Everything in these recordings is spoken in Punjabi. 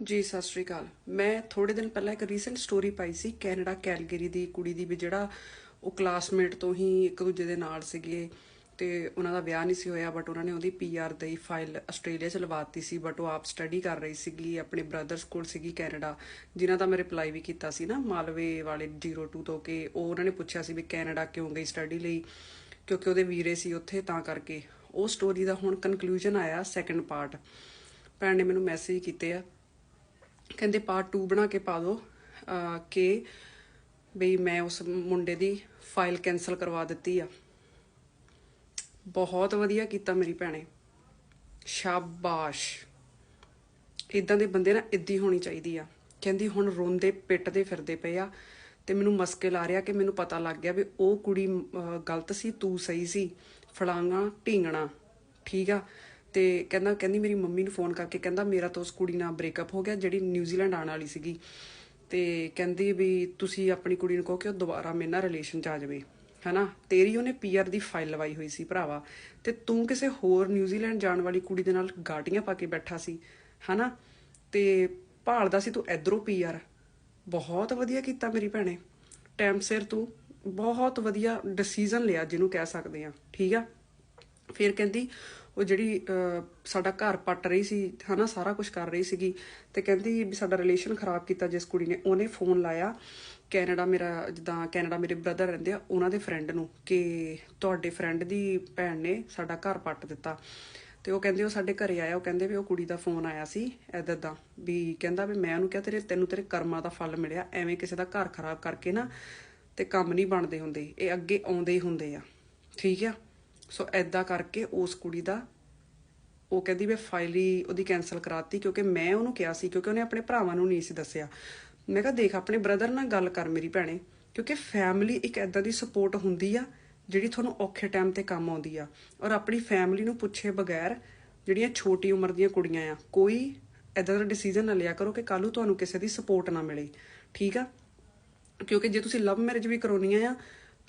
ਜੀ, ਸਤਿ ਸ਼੍ਰੀ ਅਕਾਲ। ਮੈਂ ਥੋੜੇ ਦਿਨ ਪਹਿਲਾਂ ਇੱਕ ਰੀਸੈਂਟ ਸਟੋਰੀ ਪਾਈ ਸੀ, ਕੈਨੇਡਾ ਕੈਲਗਰੀ ਦੀ ਕੁੜੀ ਦੀ ਵੀ, ਜਿਹੜਾ ਉਹ ਕਲਾਸਮੇਟ ਤੋਂ ਹੀ ਇੱਕ ਦੂਜੇ ਦੇ ਨਾਲ ਸੀਗੇ ਤੇ ਉਹਨਾਂ ਦਾ ਵਿਆਹ ਨਹੀਂ ਸੀ ਹੋਇਆ ਬਟ ਉਹਨਾਂ ਨੇ ਉਹਦੀ ਪੀਆਰ ਦੀ ਫਾਈਲ ਆਸਟ੍ਰੇਲੀਆ ਚ ਲਵਾਤੀ ਸੀ ਬਟ ਉਹ ਆਪ ਸਟੱਡੀ ਕਰ ਰਹੀ ਸੀਗੀ, ਆਪਣੇ ਬ੍ਰਦਰਸ ਕੋਲ ਸੀਗੀ ਕੈਨੇਡਾ, ਜਿਨ੍ਹਾਂ ਦਾ ਮੈਂ ਰਿਪਲਾਈ ਵੀ ਕੀਤਾ ਸੀ ਨਾ, ਮਾਲਵੇ ਵਾਲੇ 02 ਤੋਂ ਕਿ ਉਹ ਉਹਨਾਂ ਨੇ ਪੁੱਛਿਆ ਸੀ ਵੀ ਕੈਨੇਡਾ ਕਿਉਂ ਗਈ ਸਟੱਡੀ ਲਈ, ਕਿਉਂਕਿ ਉਹਦੇ ਵੀਰੇ ਸੀ ਉੱਥੇ, ਤਾਂ ਕਰਕੇ। ਉਹ ਸਟੋਰੀ ਦਾ ਹੁਣ ਕਨਕਲੂਜਨ ਆਇਆ ਸੈਕੰਡ ਪਾਰਟ ਭੈਣ ਨੇ ਮੈਨੂੰ ਮੈਸੇਜ ਕੀਤੇ ਆ ਕਹਿੰਦੇ ਪਾਰਟ 2 ਬਣਾ ਕੇ ਪਾ ਦਿਓ ਅਹ ਕਿ ਬਈ ਮੈਂ ਉਸ ਮੁੰਡੇ ਦੀ ਫਾਈਲ ਕੈਨਸਲ ਕਰਵਾ ਦਿੱਤੀ ਆ। ਬਹੁਤ ਵਧੀਆ ਕੀਤਾ ਮੇਰੀ ਭੈਣੇ। ਸ਼ਾਬਾਸ਼। ਇਦਾਂ ਦੇ ਬੰਦੇ ਨਾ ਇੱਦੀ ਹੋਣੀ ਚਾਹੀਦੀ ਆ। ਕਹਿੰਦੀ ਹੁਣ ਰੋਂਦੇ ਪਿੱਟਦੇ ਫਿਰਦੇ ਪਏ ਆ ਤੇ ਮੈਨੂੰ ਮਸਕੇ ਆ ਰਿਹਾ ਕਿ ਮੈਨੂੰ ਪਤਾ ਲੱਗ ਗਿਆ ਵੀ ਉਹ ਕੁੜੀ ਅਹ, ਗਲਤ ਸੀ ਤੂੰ ਸਹੀ ਸੀ। ਫਲਾਂਗਾ ਢੀਂਗਣਾ। ਠੀਕ ਆ? ਤੇ ਕਹਿੰਦਾ, ਕਹਿੰਦੀ ਮੇਰੀ ਮੰਮੀ ਨੂੰ ਫੋਨ ਕਰਕੇ ਕਹਿੰਦਾ ਮੇਰਾ ਤਾਂ ਉਸ ਕੁੜੀ ਨਾਲ ਬ੍ਰੇਕਅਪ ਹੋ ਗਿਆ, ਜਿਹੜੀ ਨਿਊਜ਼ੀਲੈਂਡ ਆਉਣ ਵਾਲੀ ਸੀਗੀ। ਤੇ ਕਹਿੰਦੀ ਵੀ ਤੁਸੀਂ ਆਪਣੀ ਕੁੜੀ ਨੂੰ ਕਹੋ ਕਿ ਉਹ ਦੁਬਾਰਾ ਮੇਰੇ ਨਾਲ ਰਿਲੇਸ਼ਨ ਚ ਆ ਜਾਵੇ, ਹਨਾ? ਤੇਰੀ ਉਹਨੇ ਪੀਆਰ ਦੀ ਫਾਈਲ ਲਵਾਈ ਹੋਈ ਸੀ ਭਰਾਵਾ। ਤੇ ਤੂੰ ਕਿਸੇ ਹੋਰ ਨਿਊਜ਼ੀਲੈਂਡ ਜਾਣ ਵਾਲੀ ਕੁੜੀ ਦੇ ਨਾਲ ਗਾਟੀਆਂ ਪਾ ਕੇ ਬੈਠਾ ਸੀ, ਹਨਾ? ਤੇ ਭਾਲਦਾ ਸੀ ਤੂੰ ਇਧਰੋਂ ਪੀਆਰ ਬਹੁਤ ਵਧੀਆ ਕੀਤਾ ਮੇਰੀ ਭੈਣੇ। ਟਾਈਮ ਸਿਰ ਤੂੰ ਬਹੁਤ ਵਧੀਆ ਡਿਸੀਜਨ ਲਿਆ ਜਿਹਨੂੰ ਕਹਿ ਸਕਦੇ ਆ ਠੀਕ ਆ? ਫਿਰ ਕਹਿੰਦੀ ਉਹ ਜਿਹੜੀ ਸਾਡਾ ਘਰ ਪੱਟ ਰਹੀ ਸੀ, ਹਨਾ, ਸਾਰਾ ਕੁਝ ਕਰ ਰਹੀ ਸੀਗੀ ਤੇ ਕਹਿੰਦੀ ਵੀ ਸਾਡਾ ਰਿਲੇਸ਼ਨ ਖਰਾਬ ਕੀਤਾ ਜਿਸ ਕੁੜੀ ਨੇ। ਉਹਨੇ ਫੋਨ ਲਾਇਆ, ਕੈਨੇਡਾ ਮੇਰਾ, ਜਿੱਦਾਂ ਕੈਨੇਡਾ ਮੇਰੇ ਬ੍ਰਦਰ ਰਹਿੰਦੇ ਆ, ਉਹਨਾਂ ਦੇ ਫਰੈਂਡ ਨੂੰ ਕਿ ਤੁਹਾਡੇ ਫਰੈਂਡ ਦੀ ਭੈਣ ਨੇ ਸਾਡਾ ਘਰ ਪੱਟ ਦਿੱਤਾ। ਤੇ ਉਹ ਕਹਿੰਦੇ, ਉਹ ਸਾਡੇ ਘਰੇ ਆਇਆ, ਉਹ ਕਹਿੰਦੇ ਵੀ ਉਹ ਕੁੜੀ ਦਾ ਫੋਨ ਆਇਆ ਸੀ ਐਦਾਂ ਦਾ ਵੀ ਕਹਿੰਦਾ ਵੀ ਮੈਂ ਉਹਨੂੰ ਕਿਹਾ, ਤੇਰੇ, ਤੈਨੂੰ ਤੇਰੇ ਕਰਮਾਂ ਦਾ ਫਲ ਮਿਲਿਆ, ਐਵੇਂ ਕਿਸੇ ਦਾ ਘਰ ਖਰਾਬ ਕਰਕੇ ਨਾ ਤੇ ਕੰਮ ਨਹੀਂ ਬਣਦੇ ਹੁੰਦੇ, ਇਹ ਅੱਗੇ ਆਉਂਦੇ ਹੀ ਹੁੰਦੇ ਆ, ਠੀਕ ਆ? ਸੋ ਐਦਾਂ ਕਰਕੇ ਉਸ ਕੁੜੀ ਦਾ ਉਹ ਕਹਿੰਦੀ ਮੈਂ ਫਾਈਲ ਹੀ ਉਹਦੀ ਕੈਨਸਲ ਕਰਾਤੀ ਕਿਉਂਕਿ ਮੈਂ ਉਹਨੂੰ ਕਿਹਾ ਸੀ ਕਿਉਂਕਿ ਉਹਨੇ ਆਪਣੇ ਭਰਾਵਾਂ ਨੂੰ ਨਹੀਂ ਸੀ ਦੱਸਿਆ। ਮੈਂ ਕਿਹਾ, ਦੇਖ, ਆਪਣੇ ਬ੍ਰਦਰ ਨਾਲ ਗੱਲ ਕਰ ਮੇਰੀ ਭੈਣੇ, ਕਿਉਂਕਿ ਫੈਮਿਲੀ ਇੱਕ ਐਦਾਂ ਦੀ ਸਪੋਰਟ ਹੁੰਦੀ ਆ ਜਿਹੜੀ ਤੁਹਾਨੂੰ ਔਖੇ ਟਾਈਮ ਤੇ ਕੰਮ ਆਉਂਦੀ ਆ। ਔਰ ਆਪਣੀ ਫੈਮਿਲੀ ਨੂੰ ਪੁੱਛੇ ਬਗੈਰ ਜਿਹੜੀਆਂ ਛੋਟੀ ਉਮਰ ਦੀਆਂ ਕੁੜੀਆਂ ਆ, ਕੋਈ ਐਦਾਂ ਦਾ ਡਿਸੀਜਨ ਨਾ ਲਿਆ ਕਰੋ ਕਿ ਕੱਲ੍ਹ ਨੂੰ ਤੁਹਾਨੂੰ ਕਿਸੇ ਦੀ ਸਪੋਰਟ ਨਾ ਮਿਲੇ। ਠੀਕ ਆ? ਕਿਉਂਕਿ ਜੇ ਤੁਸੀਂ ਲਵ ਮੈਰਿਜ ਵੀ ਕਰਾਉਣੀਆਂ ਆ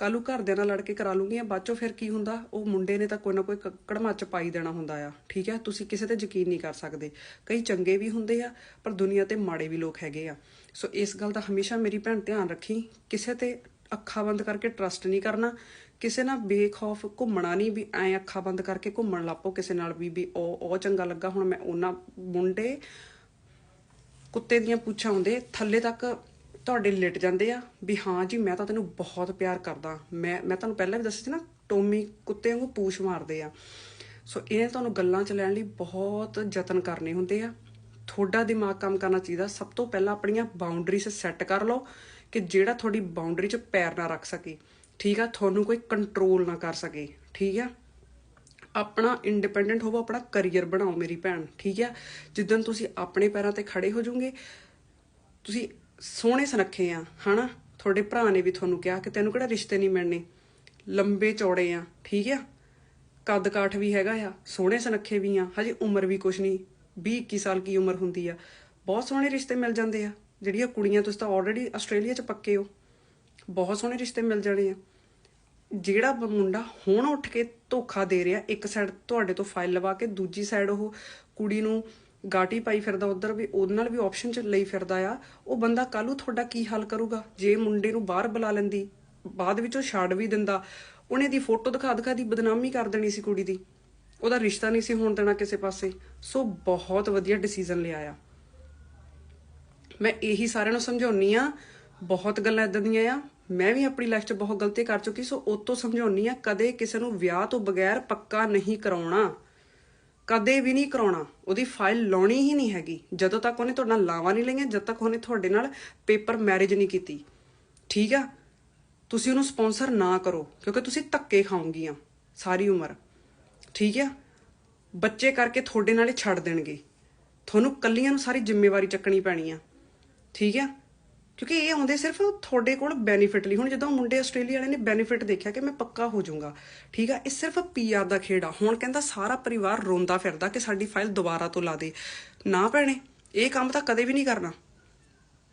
ਕੱਲੂ ਨੂੰ ਘਰਦਿਆਂ ਨਾਲ ਲੜ ਕੇ ਕਰਾ ਲੂੰਗੀਆਂ ਬਾਅਦ ਚੋਂ ਫਿਰ ਕੀ ਹੁੰਦਾ? ਉਹ ਮੁੰਡੇ ਨੇ ਤਾਂ ਕੋਈ ਨਾ ਕੋਈ ਕੜਮਾਚ ਪਾਈ ਦੇਣਾ ਹੁੰਦਾ ਆ, ਠੀਕ ਹੈ? ਤੁਸੀਂ ਕਿਸੇ ਤੇ ਯਕੀਨ ਨਹੀਂ ਕਰ ਸਕਦੇ। ਕਈ ਚੰਗੇ ਵੀ ਹੁੰਦੇ ਆ, ਪਰ ਦੁਨੀਆ ਤੇ ਮਾੜੇ ਵੀ ਲੋਕ ਹੈਗੇ ਆ। ਸੋ ਇਸ ਗੱਲ ਦਾ ਹਮੇਸ਼ਾ ਮੇਰੀ ਭੈਣ ਧਿਆਨ ਰੱਖੀ। ਕਿਸੇ ਤੇ ਅੱਖਾਂ ਬੰਦ ਕਰਕੇ ਟਰਸਟ ਨਹੀਂ ਕਰਨਾ। ਕਿਸੇ ਨਾਲ ਬੇਖੌਫ ਘੁੰਮਣਾ ਨਹੀਂ ਵੀ ਐ ਅੱਖਾਂ ਬੰਦ ਕਰਕੇ ਘੁੰਮਣ ਲੱਪੋ ਕਿਸੇ ਨਾਲ ਵੀ ਵੀ ਉਹ ਉਹ ਚੰਗਾ ਲੱਗਾ। ਹੁਣ ਮੈਂ ਉਹਨਾਂ ਮੁੰਡੇ ਕੁੱਤੇ ਦੀਆਂ ਪੁੱਛਾਂ ਹੁੰਦੇ, ਥੱਲੇ ਤੱਕ ਤੁਹਾਡੇ ਲਿਟ ਜਾਂਦੇ ਆ ਵੀ ਹਾਂ ਜੀ, ਮੈਂ ਤਾਂ ਤੈਨੂੰ ਬਹੁਤ ਪਿਆਰ ਕਰਦਾ। ਮੈਂ ਮੈਂ ਤੁਹਾਨੂੰ ਪਹਿਲਾਂ ਵੀ ਦੱਸਿਆ ਸੀ ਨਾ, ਟੋਮੀ ਕੁੱਤੇ ਵਾਂਗੂ ਪੂਛ ਮਾਰਦੇ ਆ। ਸੋ ਇਹ ਤੁਹਾਨੂੰ ਗੱਲਾਂ ਚ ਲੈਣ ਲਈ ਬਹੁਤ ਯਤਨ ਕਰਨੇ ਹੁੰਦੇ ਆ। ਤੁਹਾਡਾ ਦਿਮਾਗ ਕੰਮ ਕਰਨਾ ਚਾਹੀਦਾ। ਸਭ ਤੋਂ ਪਹਿਲਾਂ ਆਪਣੀਆਂ ਬਾਉਂਡਰੀਜ਼ ਸੈੱਟ ਕਰ ਲਓ ਕਿ ਜਿਹੜਾ ਤੁਹਾਡੀ ਬਾਉਂਡਰੀ 'ਚ ਪੈਰ ਨਾ ਰੱਖ ਸਕੇ। ਠੀਕ ਆ? ਤੁਹਾਨੂੰ ਕੋਈ ਕੰਟਰੋਲ ਨਾ ਕਰ ਸਕੇ। ਠੀਕ ਆ? ਆਪਣਾ ਇੰਡੀਪੈਂਡੈਂਟ ਹੋਵੋ, ਆਪਣਾ ਕੈਰੀਅਰ ਬਣਾਓ ਮੇਰੀ ਭੈਣ। ਠੀਕ ਆ? ਜਿੱਦਨ ਤੁਸੀਂ ਆਪਣੇ ਪੈਰਾਂ ਤੇ ਖੜੇ ਹੋ ਜਾਓਗੇ, ਤੁਸੀਂ ਸੋਹਣੇ ਸੁਨੱਖੇ ਆ, ਹਨਾ? ਤੁਹਾਡੇ ਭਰਾ ਨੇ ਵੀ ਤੁਹਾਨੂੰ ਕਿਹਾ ਕਿ ਤੈਨੂੰ ਕਿਹੜਾ ਰਿਸ਼ਤੇ ਨਹੀਂ ਮਿਲਣੇ? ਲੰਬੇ ਚੌੜੇ ਆ, ਠੀਕ ਆ? ਕੱਦ ਕਾਠ ਵੀ ਹੈਗਾ ਆ, ਸੋਹਣੇ ਸੁਨੱਖੇ ਵੀ ਆ, ਹਜੇ ਉਮਰ ਵੀ ਕੁਛ ਨਹੀਂ 20 21 ਸਾਲ ਕੀ ਉਮਰ ਹੁੰਦੀ ਆ। ਬਹੁਤ ਸੋਹਣੇ ਰਿਸ਼ਤੇ ਮਿਲ ਜਾਂਦੇ ਆ, ਜਿਹੜੀਆਂ ਕੁੜੀਆਂ ਤੁਸੀਂ ਤਾਂ ਆਲਰੇਡੀ ਆਸਟ੍ਰੇਲੀਆ 'ਚ ਪੱਕੇ ਹੋ। ਬਹੁਤ ਸੋਹਣੇ ਰਿਸ਼ਤੇ ਮਿਲ ਜਾਣੇ ਆ। ਜਿਹੜਾ ਮੁੰਡਾ ਹੁਣ ਉੱਠ ਕੇ ਧੋਖਾ ਦੇ ਰਿਹਾ, ਇੱਕ ਸਾਈਡ ਤੁਹਾਡੇ ਤੋਂ ਫਾਈਲ ਲਵਾ ਕੇ, ਦੂਜੀ ਸਾਈਡ ਉਹ ਕੁੜੀ ਨੂੰ ਗਾਟੀ ਪਾਈ ਫਿਰਦਾ ਉਧਰ ਵੀ, ਉਹਦੇ ਨਾਲ ਵੀ ਆਪਸ਼ਨ ਚ ਲਈ ਫਿਰਦਾ ਆ। ਉਹ ਬੰਦਾ ਕੱਲੂ ਤੁਹਾਡਾ ਕੀ ਹੱਲ ਕਰੂਗਾ? ਜੇ ਮੁੰਡੇ ਨੂੰ ਬਾਹਰ ਬੁਲਾ ਲੈਂਦੀ, ਬਾਅਦ ਵਿੱਚੋਂ ਛੱਡ ਵੀ ਦਿੰਦਾ। ਉਹਨੇ ਦੀ ਫੋਟੋ ਦਿਖਾ ਦਿਖਾ ਦੀ ਬਦਨਾਮੀ ਕਰ ਦੇਣੀ ਸੀ ਕੁੜੀ ਦੀ। ਉਹਦਾ ਰਿਸ਼ਤਾ ਨਹੀਂ ਸੀ ਹੋਣ ਦੇਣਾ ਕਿਸੇ ਪਾਸੇ। ਸੋ ਬਹੁਤ ਵਧੀਆ ਡਿਸੀਜਨ ਲਿਆ ਆ। ਮੈਂ ਇਹੀ ਸਾਰਿਆਂ ਨੂੰ ਸਮਝਾਉਣੀ ਆ, ਬਹੁਤ ਗੱਲਾਂ ਇਦਾਂ ਦੀਆਂ ਆ। ਮੈਂ ਵੀ ਆਪਣੀ ਲਾਈਫ 'ਚ ਬਹੁਤ ਗਲਤੀ ਕਰ ਚੁੱਕੀ, ਸੋ ਉਹ ਤੋਂ ਸਮਝਾਉਣੀ ਆ, ਕਦੇ ਕਿਸੇ ਨੂੰ ਵਿਆਹ ਤੋਂ ਬਗੈਰ ਪੱਕਾ ਨਹੀਂ ਕਰਾਉਣਾ। ਕਦੇ ਵੀ ਨਹੀਂ ਕਰਾਉਣਾ। ਉਹਦੀ ਫਾਈਲ ਲਾਉਣੀ ਹੀ ਨਹੀਂ ਹੈਗੀ। ਜਦੋਂ ਤੱਕ ਉਹਨੇ ਤੁਹਾਡੇ ਨਾਲ ਲਾਵਾ ਨਹੀਂ ਲਈਆਂ, ਜਦ ਤੱਕ ਉਹਨੇ ਤੁਹਾਡੇ ਨਾਲ ਪੇਪਰ ਮੈਰਿਜ ਨਹੀਂ ਕੀਤੀ। ਠੀਕ ਆ? ਤੁਸੀਂ ਉਹਨੂੰ ਸਪਾਂਸਰ ਨਾ ਕਰੋ, ਕਿਉਂਕਿ ਤੁਸੀਂ ਧੱਕੇ ਖਾਓਗੀਆਂ ਸਾਰੀ ਉਮਰ। ਠੀਕ ਆ? ਬੱਚੇ ਕਰਕੇ ਤੁਹਾਡੇ ਨਾਲ ਛੱਡ ਦੇਣਗੇ। ਤੁਹਾਨੂੰ ਕੱਲੀਆਂ ਨੂੰ ਸਾਰੀ ਜ਼ਿੰਮੇਵਾਰੀ ਚੱਕਣੀ ਪੈਣੀ ਆ। ਠੀਕ ਆ? ਕਿਉਂਕਿ ਇਹ ਆਉਂਦੇ ਸਿਰਫ ਤੁਹਾਡੇ ਕੋਲ ਬੈਨੀਫਿਟ ਲਈ। ਹੁਣ ਜਦੋਂ ਮੁੰਡੇ ਆਸਟ੍ਰੇਲੀਆ ਵਾਲੇ ਨੇ ਬੈਨੀਫਿਟ ਦੇਖਿਆ ਕਿ ਮੈਂ ਪੱਕਾ ਹੋ ਜਾਊਂਗਾ, ਠੀਕ ਆ, ਇਹ ਸਿਰਫ ਪੀਆਰ ਦਾ ਖੇਡ ਆ। ਹੁਣ ਕਹਿੰਦਾ ਸਾਰਾ ਪਰਿਵਾਰ ਰੋਂਦਾ ਫਿਰਦਾ ਕਿ ਸਾਡੀ ਫਾਈਲ ਦੁਬਾਰਾ ਤੋਂ ਲਾ ਦੇ। ਨਾ ਭੈਣੇ, ਇਹ ਕੰਮ ਤਾਂ ਕਦੇ ਵੀ ਨਹੀਂ ਕਰਨਾ।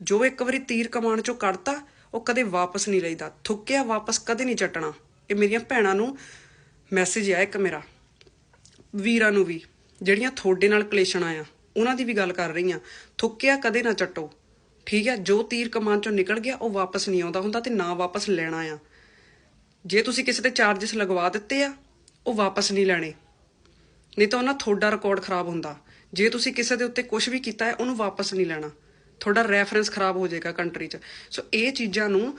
ਜੋ ਇੱਕ ਵਾਰੀ ਤੀਰ ਕਮਾਨ ਚੋਂ ਕੱਢਤਾ, ਉਹ ਕਦੇ ਵਾਪਸ ਨਹੀਂ ਲਈਦਾ। ਥੁੱਕਿਆ ਵਾਪਸ ਕਦੇ ਨਹੀਂ ਚੱਟਣਾ। ਇਹ ਮੇਰੀਆਂ ਭੈਣਾਂ ਨੂੰ ਮੈਸੇਜ ਆ ਇੱਕ ਮੇਰਾ, ਵੀਰਾਂ ਨੂੰ ਵੀ, ਜਿਹੜੀਆਂ ਤੁਹਾਡੇ ਨਾਲ ਕਲੇਸ਼ਣਾ ਆ ਉਹਨਾਂ ਦੀ ਵੀ ਗੱਲ ਕਰ ਰਹੀ ਆ ਥੁੱਕਿਆ ਕਦੇ ਨਾ ਚੱਟੋ। ਠੀਕ ਹੈ, ਜੋ ਤੀਰ ਕਮਾਨ ਚੋਂ ਨਿਕਲ ਗਿਆ, ਉਹ ਵਾਪਸ ਨਹੀਂ ਆਉਂਦਾ ਹੁੰਦਾ ਤੇ ਨਾ ਵਾਪਸ ਲੈਣਾ ਆ। ਜੇ ਤੁਸੀਂ ਕਿਸੇ ਤੇ ਚਾਰजेस ਲਗਵਾ ਦਿੱਤੇ ਆ, ਉਹ ਵਾਪਸ ਨਹੀਂ ਲੈਣੇ। ਨਹੀਂ ਤਾਂ ਉਹਨਾਂ ਤੁਹਾਡਾ ਰਿਕਾਰਡ ਖਰਾਬ ਹੁੰਦਾ। ਜੇ ਤੁਸੀਂ ਕਿਸੇ ਦੇ ਉੱਤੇ ਕੁਝ ਵੀ ਕੀਤਾ ਹੈ, ਉਹਨੂੰ ਵਾਪਸ ਨਹੀਂ ਲੈਣਾ। ਤੁਹਾਡਾ ਰੈਫਰੈਂਸ ਖਰਾਬ ਹੋ ਜਾਏਗਾ ਕੰਟਰੀ 'ਚ। ਸੋ ਇਹ ਚੀਜ਼ਾਂ ਨੂੰ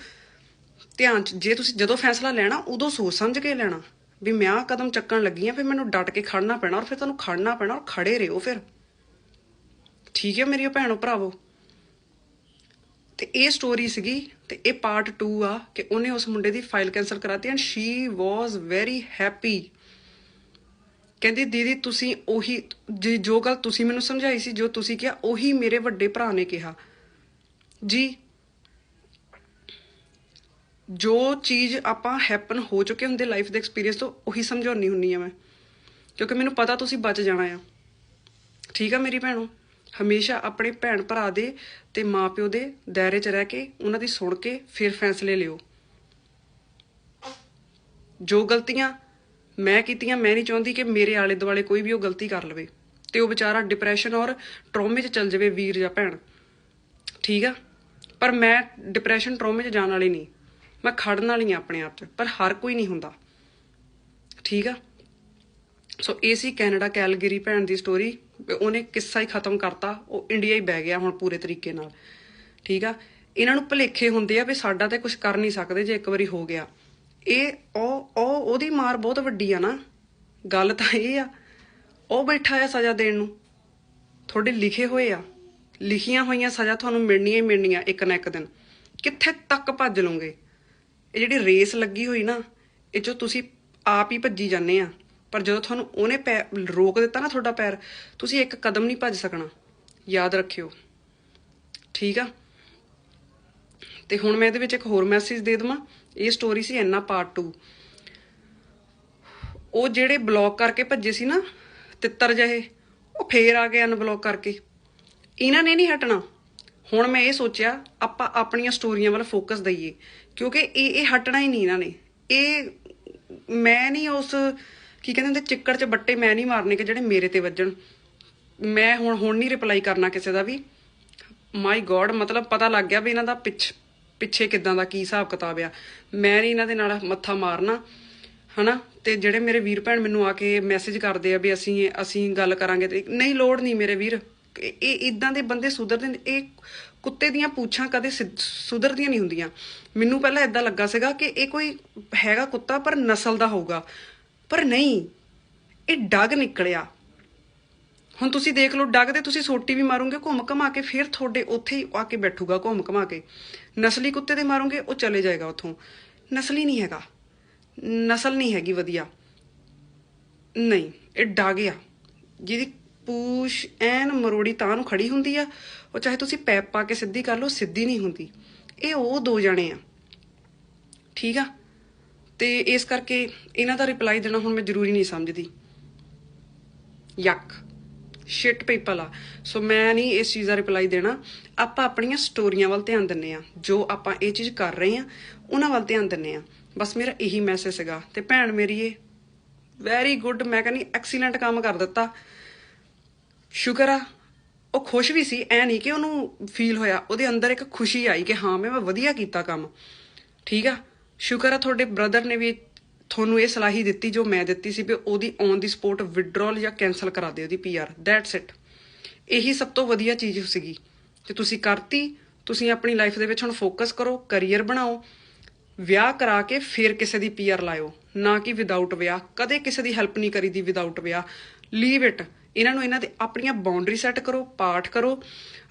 ਧਿਆਨ 'ਚ, ਜੇ ਤੁਸੀਂ ਜਦੋਂ ਫੈਸਲਾ ਲੈਣਾ, ਉਦੋਂ ਸੋਚ ਸਮਝ ਕੇ ਲੈਣਾ। ਵੀ ਮੈਂ ਆਹ ਕਦਮ ਚੱਕਣ ਲੱਗੀ ਆ ਫਿਰ ਮੈਨੂੰ ਡਟ ਕੇ ਖੜਨਾ ਪੈਣਾ ਔਰ ਫਿਰ ਤੁਹਾਨੂੰ ਖੜਨਾ ਪੈਣਾ ਔਰ ਖੜੇ ਰਹੋ ਫਿਰ। ਠੀਕ ਹੈ ਮੇਰੀਓ ਭੈਣੋ ਭਰਾਵੋ। ਤੇ ਇਹ ਸਟੋਰੀ ਸੀਗੀ ਤੇ ਇਹ ਪਾਰਟ 2 ਆ ਕਿ ਉਹਨੇ ਉਸ ਮੁੰਡੇ ਦੀ file cancel ਕਰਾਤੀ and she was very happy ਕਹਿੰਦੀ, ਦੀਦੀ, ਤੁਸੀਂ ਉਹੀ, ਜੀ ਜੋ ਗੱਲ ਤੁਸੀਂ ਮੈਨੂੰ ਸਮਝਾਈ ਸੀ, ਜੋ ਤੁਸੀਂ ਕਿਹਾ, ਉਹੀ ਮੇਰੇ ਵੱਡੇ ਭਰਾ ਨੇ ਕਿਹਾ। ਜੀ, ਜੋ ਚੀਜ਼ ਆਪਾਂ ਹੈਪਨ ਹੋ ਚੁੱਕੇ ਹੁੰਦੇ ਲਾਈਫ ਦੇ ਐਕਸਪੀਰੀਅੰਸ ਤੋਂ, ਉਹੀ ਸਮਝਾਉਣੀ ਹੁੰਨੀ ਆ ਮੈਂ। ਕਿਉਂਕਿ ਮੈਨੂੰ ਪਤਾ ਤੁਸੀਂ ਬਚ ਜਾਣਾ ਆ। ਠੀਕ ਆ ਮੇਰੀ ਭੈਣੋ? ਹਮੇਸ਼ਾ ਆਪਣੇ ਭੈਣ ਭਰਾ ਦੇ ਤੇ ਮਾਪਿਓ ਦੇ ਦਾਇਰੇ 'ਚ ਰਹਿ ਕੇ ਉਹਨਾਂ ਦੀ ਸੁਣ ਕੇ ਫਿਰ ਫੈਸਲੇ ਲਿਓ। ਜੋ ਗਲਤੀਆਂ ਮੈਂ ਕੀਤੀਆਂ, ਮੈਂ ਨਹੀਂ ਚਾਹੁੰਦੀ ਕਿ ਮੇਰੇ ਆਲੇ ਦੁਆਲੇ ਕੋਈ ਵੀ ਉਹ ਗਲਤੀ ਕਰ ਲਵੇ ਤੇ ਉਹ ਵਿਚਾਰਾ ਡਿਪਰੈਸ਼ਨ ਔਰ ਟਰੋਮੇ 'ਚ ਚਲ ਜਾਵੇ ਵੀਰ ਜਾਂ ਭੈਣ। ਠੀਕ ਆ? ਪਰ ਮੈਂ ਡਿਪਰੈਸ਼ਨ ਟਰੋਮੇ 'ਚ ਜਾਣ ਵਾਲੀ ਨਹੀਂ। ਮੈਂ ਖੜਨ ਵਾਲੀ ਆ ਆਪਣੇ ਆਪ 'ਚ, ਪਰ ਹਰ ਕੋਈ ਨਹੀਂ ਹੁੰਦਾ। ਠੀਕ ਆ? ਸੋ ਇਹ ਸੀ ਕੈਨੇਡਾ ਕੈਲਗਰੀ ਭੈਣ ਦੀ ਸਟੋਰੀ ਉਹਨੇ ਕਿੱਸਾ ਹੀ ਖਤਮ ਕਰਤਾ, ਉਹ ਇੰਡੀਆ ਹੀ ਬਹਿ ਗਿਆ ਹੁਣ ਪੂਰੇ ਤਰੀਕੇ ਨਾਲ। ਠੀਕ ਆ? ਇਹਨਾਂ ਨੂੰ ਭਲੇਖੇ ਹੁੰਦੇ ਆ ਵੀ ਸਾਡਾ ਤੇ ਕੁਝ ਕਰ ਨਹੀਂ ਸਕਦੇ ਜੇ ਇੱਕ ਵਾਰੀ ਹੋ ਗਿਆ। ਇਹ ਉਹ ਉਹ, ਉਹਦੀ ਮਾਰ ਬਹੁਤ ਵੱਡੀ ਆ ਨਾ। ਗੱਲ ਤਾਂ ਇਹ ਆ, ਉਹ ਬੈਠਾ ਆ ਸਜ਼ਾ ਦੇਣ ਨੂੰ। ਤੁਹਾਡੇ ਲਿਖੇ ਹੋਏ ਆ। ਲਿਖੀਆਂ ਹੋਈਆਂ ਸਜ਼ਾ ਤੁਹਾਨੂੰ ਮਿਲਣੀਆਂ ਹੀ ਮਿਲਣੀਆਂ ਇੱਕ ਨਾ ਇੱਕ ਦਿਨ। ਕਿੱਥੇ ਤੱਕ ਭੱਜ ਲਓਗੇ? ਇਹ ਜਿਹੜੀ ਰੇਸ ਲੱਗੀ ਹੋਈ ਨਾ, ਇਹ ਚੋਂ ਤੁਸੀਂ ਆਪ ਹੀ ਭੱਜੀ ਜਾਂਦੇ ਆ। ਪਰ ਜਦੋਂ ਤੁਹਾਨੂੰ ਉਹਨੇ ਰੋਕ ਦਿੱਤਾ ਨਾ ਤੁਹਾਡਾ ਪੈਰ, ਤੁਸੀਂ ਇੱਕ ਕਦਮ ਨਹੀਂ ਭੱਜ ਸਕਣਾ। ਯਾਦ ਰੱਖਿਓ। ਠੀਕ ਆ? ਤੇ ਹੁਣ ਮੈਂ ਇਹਦੇ ਵਿੱਚ ਇੱਕ ਹੋਰ ਮੈਸੇਜ ਦੇ ਦਵਾਂ। ਇਹ ਸਟੋਰੀ ਸੀ ਐਨਾ ਪਾਰਟ 2 ਉਹ ਜਿਹੜੇ ਬਲੌਕ ਕਰਕੇ ਭੱਜੇ ਸੀ ਨਾ, ਤਿੱਤਰ ਜਿਹੇ, ਉਹ ਫੇਰ ਆ ਗਏ ਅਨਬਲੌਕ ਕਰਕੇ। ਇਹਨਾਂ ਨੇ ਨਹੀਂ ਹਟਣਾ। ਹੁਣ ਮੈਂ ਇਹ ਸੋਚਿਆ, ਆਪਾਂ ਆਪਣੀਆਂ ਸਟੋਰੀਆਂ ਵੱਲ ਫੋਕਸ ਦਈਏ। ਕਿਉਂਕਿ ਇਹ ਇਹ ਹਟਣਾ ਹੀ ਨਹੀਂ ਇਹਨਾਂ ਨੇ। ਇਹ, ਮੈਂ ਨਹੀਂ ਉਸ ਕੀ ਕਹਿੰਦੇ ਹੁੰਦੇ, ਚਿੱਕੜ 'ਚ ਬੱਟੇ ਮੈਂ ਨਹੀਂ ਮਾਰਨੇ ਕਿ ਜਿਹੜੇ ਮੇਰੇ ਤੇ ਵੱਜਣ। ਮੈਂ ਹੁਣ ਹੁਣ ਨਹੀਂ ਰਿਪਲਾਈ ਕਰਨਾ ਕਿਸੇ ਦਾ ਵੀ। ਮਾਈ ਗੋਡ ਮਤਲਬ ਪਤਾ ਲੱਗ ਗਿਆ ਵੀ ਇਹਨਾਂ ਦਾ ਪਿੱਛ, ਪਿੱਛੇ ਕਿਦਾਂ ਦਾ ਕੀ ਹਿਸਾਬ ਕਿਤਾਬ ਆ। ਮੈਂ ਨਹੀਂ ਇਹਨਾਂ ਦੇ ਨਾਲ ਮੱਥਾ ਮਾਰਨਾ, ਹਨਾ? ਤੇ ਜਿਹੜੇ ਮੇਰੇ ਵੀਰ ਭੈਣ ਮੈਨੂੰ ਆ ਕੇ ਮੈਸੇਜ ਕਰਦੇ ਆ ਵੀ ਅਸੀਂ ਅਸੀਂ ਗੱਲ ਕਰਾਂਗੇ ਤੇ ਨਹੀਂ, ਲੋੜ ਨਹੀਂ ਮੇਰੇ ਵੀਰ। ਇਹ ਇਦਾਂ ਦੇ ਬੰਦੇ ਸੁਧਰਦੇ ਇਹ ਕੁੱਤੇ ਦੀਆਂ ਪੂਛਾਂ ਕਦੇ ਸੁਧਰਦੀਆਂ ਨਹੀਂ ਹੁੰਦੀਆਂ। ਮੈਨੂੰ ਪਹਿਲਾਂ ਇਦਾਂ ਲੱਗਾ ਸੀਗਾ ਕਿ ਇਹ ਕੋਈ ਹੈਗਾ ਕੁੱਤਾ ਪਰ ਨਸਲ ਦਾ ਹੋਊਗਾ। ਪਰ ਨਹੀਂ, ਇਹ ਡੱਗ ਨਿਕਲਿਆ। ਹੁਣ ਤੁਸੀਂ ਦੇਖ ਲਓ, ਡੱਗ ਦੇ ਤੁਸੀਂ ਸੋਟੀ ਵੀ ਮਾਰੋਗੇ, ਘੁੰਮ ਘਮਾ ਕੇ ਫਿਰ ਤੁਹਾਡੇ ਉੱਥੇ ਹੀ ਆ ਕੇ ਬੈਠੂਗਾ, ਘੁੰਮ ਘਮਾ ਕੇ। ਨਸਲੀ ਕੁੱਤੇ ਦੇ ਮਾਰੋਗੇ, ਉਹ ਚਲੇ ਜਾਏਗਾ ਉੱਥੋਂ। ਨਸਲੀ ਨਹੀਂ ਹੈਗਾ। ਨਸਲ ਨਹੀਂ ਹੈਗੀ ਵਧੀਆ। ਨਹੀਂ, ਇਹ ਡੱਗ ਆ। ਜਿਹਦੀ ਪੂਛ ਐਨ ਮਰੋੜੀ ਤਾਂ ਨੂੰ ਖੜੀ ਹੁੰਦੀ ਆ, ਉਹ ਚਾਹੇ ਤੁਸੀਂ ਪੈਪ ਪਾ ਕੇ ਸਿੱਧੀ ਕਰ ਲਓ, ਸਿੱਧੀ ਨਹੀਂ ਹੁੰਦੀ। ਇਹ ਉਹ ਦੋ ਜਣੇ ਆ। ਠੀਕ ਆ? ਤੇ ਇਸ ਕਰਕੇ ਇਹਨਾਂ ਦਾ ਰਿਪਲਾਈ ਦੇਣਾ ਹੁਣ ਮੈਂ ਜ਼ਰੂਰੀ ਨਹੀਂ ਸਮਝਦੀ। ਯੱਕ। ਸ਼ਿਟ ਪੀਪਲ ਆ। ਸੋ ਮੈਂ ਨਹੀਂ ਇਸ ਚੀਜ਼ ਦਾ ਰਿਪਲਾਈ ਦੇਣਾ। ਆਪਾਂ ਆਪਣੀਆਂ ਸਟੋਰੀਆਂ ਵੱਲ ਧਿਆਨ ਦਿੰਨੇ ਆ ਜੋ ਆਪਾਂ ਇਹ ਚੀਜ਼ ਕਰ ਰਹੇ ਆ ਉਹਨਾਂ ਵੱਲ ਧਿਆਨ ਦਿੰਨੇ ਆ ਬਸ ਮੇਰਾ ਇਹੀ ਮੈਸੇਜ ਸੀਗਾ। ਤੇ ਭੈਣ ਮੇਰੀ ਏ ਵੈਰੀ ਗੁੱਡ ਮੈਂ ਕਹਿੰਦੀ ਐਕਸੀਲੈਂਟ ਕੰਮ ਕਰ ਦਿੱਤਾ। ਸ਼ੁਕਰ ਆ। ਉਹ ਖੁਸ਼ ਵੀ ਸੀ। ਐ ਨਹੀਂ ਕਿ ਉਹਨੂੰ ਫੀਲ ਹੋਇਆ। ਉਹਦੇ ਅੰਦਰ ਇੱਕ ਖੁਸ਼ੀ ਆਈ ਕਿ ਹਾਂ ਮੈਂ ਵਧੀਆ ਕੀਤਾ ਕੰਮ। ਠੀਕ ਆ? ਸ਼ੁਕਰ ਆ ਤੁਹਾਡੇ ਬ੍ਰਦਰ ਨੇ ਵੀ ਤੁਹਾਨੂੰ ਇਹ ਸਲਾਹੀ ਦਿੱਤੀ, ਜੋ ਮੈਂ ਦਿੱਤੀ ਸੀ ਵੀ ਉਹਦੀ ਔਨ ਦੀ ਸਪੋਰਟ ਵਿਡਰਾਲ ਜਾਂ ਕੈਨਸਲ ਕਰਾ ਦਿਓ ਉਹਦੀ ਪੀਆਰ ਦੈਟਸ ਇਟ ਇਹੀ ਸਭ ਤੋਂ ਵਧੀਆ ਚੀਜ਼ ਸੀਗੀ। ਤੇ ਤੁਸੀਂ ਕਰਤੀ, ਤੁਸੀਂ ਆਪਣੀ ਲਾਈਫ ਦੇ ਵਿੱਚ ਹੁਣ ਫੋਕਸ ਕਰੋ ਕੈਰੀਅਰ ਬਣਾਓ, ਵਿਆਹ ਕਰਾ ਕੇ ਫਿਰ ਕਿਸੇ ਦੀ ਪੀਆਰ ਲਾਇਓ। ਨਾ ਕਿ ਵਿਦਆਊਟ ਵਿਆਹ, ਕਦੇ ਕਿਸੇ ਦੀ ਹੈਲਪ ਨਹੀਂ ਕਰੀਦੀ ਵਿਦਆਊਟ ਵਿਆਹ। ਲੀਵ ਇਟ ਇਹਨਾਂ ਨੂੰ ਇਹਨਾਂ ਦੇ ਆਪਣੀਆਂ ਬਾਉਂਡਰੀ ਸੈੱਟ ਕਰੋ, ਪਾਠ ਕਰੋ,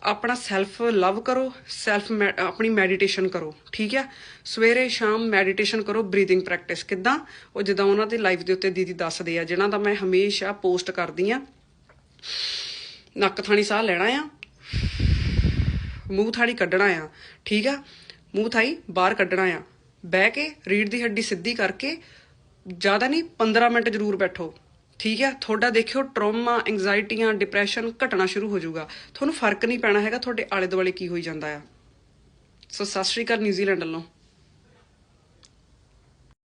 ਆਪਣਾ ਸੈਲਫ ਲਵ ਕਰੋ ਸੈਲਫ ਆਪਣੀ ਮੈਡੀਟੇਸ਼ਨ ਕਰੋ, ਠੀਕ ਹੈ ਸਵੇਰੇ ਸ਼ਾਮ ਮੈਡੀਟੇਸ਼ਨ ਕਰੋ ਬਰੀਥਿੰਗ ਪ੍ਰੈਕਟਿਸ ਕਿਦਾਂ? ਉਹ ਜਿੱਦਾਂ ਉਹਨਾਂ ਦੇ ਲਾਈਫ ਦੇ ਉੱਤੇ ਦੀਦੀ ਦੱਸਦੇ ਆ ਜਿਨ੍ਹਾਂ ਦਾ ਮੈਂ ਹਮੇਸ਼ਾ ਪੋਸਟ ਕਰਦੀ ਆ। ਨੱਕ ਥਾਣੀ ਸਾਹ ਲੈਣਾ ਆ। ਮੂੰਹ ਥਾਣੀ ਕੱਢਣਾ ਆ, ਠੀਕ ਆ? ਮੂੰਹ ਥਾਈ ਬਾਹਰ ਕੱਢਣਾ ਆ। ਬਹਿ ਕੇ ਰੀੜ ਦੀ ਹੱਡੀ ਸਿੱਧੀ ਕਰਕੇ, ਜ਼ਿਆਦਾ ਨਹੀਂ 15 ਮਿੰਟ ਜ਼ਰੂਰ ਬੈਠੋ। ਠੀਕ ਹੈ, ਤੁਹਾਡਾ ਦੇਖਿਓ ਟਰੋਮਾ ਐਂਜ਼ਾਈਟੀਆਂ ਡਿਪਰੈਸ਼ਨ ਘਟਣਾ ਸ਼ੁਰੂ ਹੋ ਜਾਊਗਾ। ਤੁਹਾਨੂੰ ਫ਼ਰਕ ਨਹੀਂ ਪੈਣਾ ਹੈਗਾ, ਤੁਹਾਡੇ ਆਲੇ ਦੁਆਲੇ ਕੀ ਹੋਈ ਜਾਂਦਾ ਆ। ਸੋ ਸਤਿ ਸ਼੍ਰੀ ਅਕਾਲ ਨਿਊਜ਼ੀਲੈਂਡ ਵੱਲੋਂ।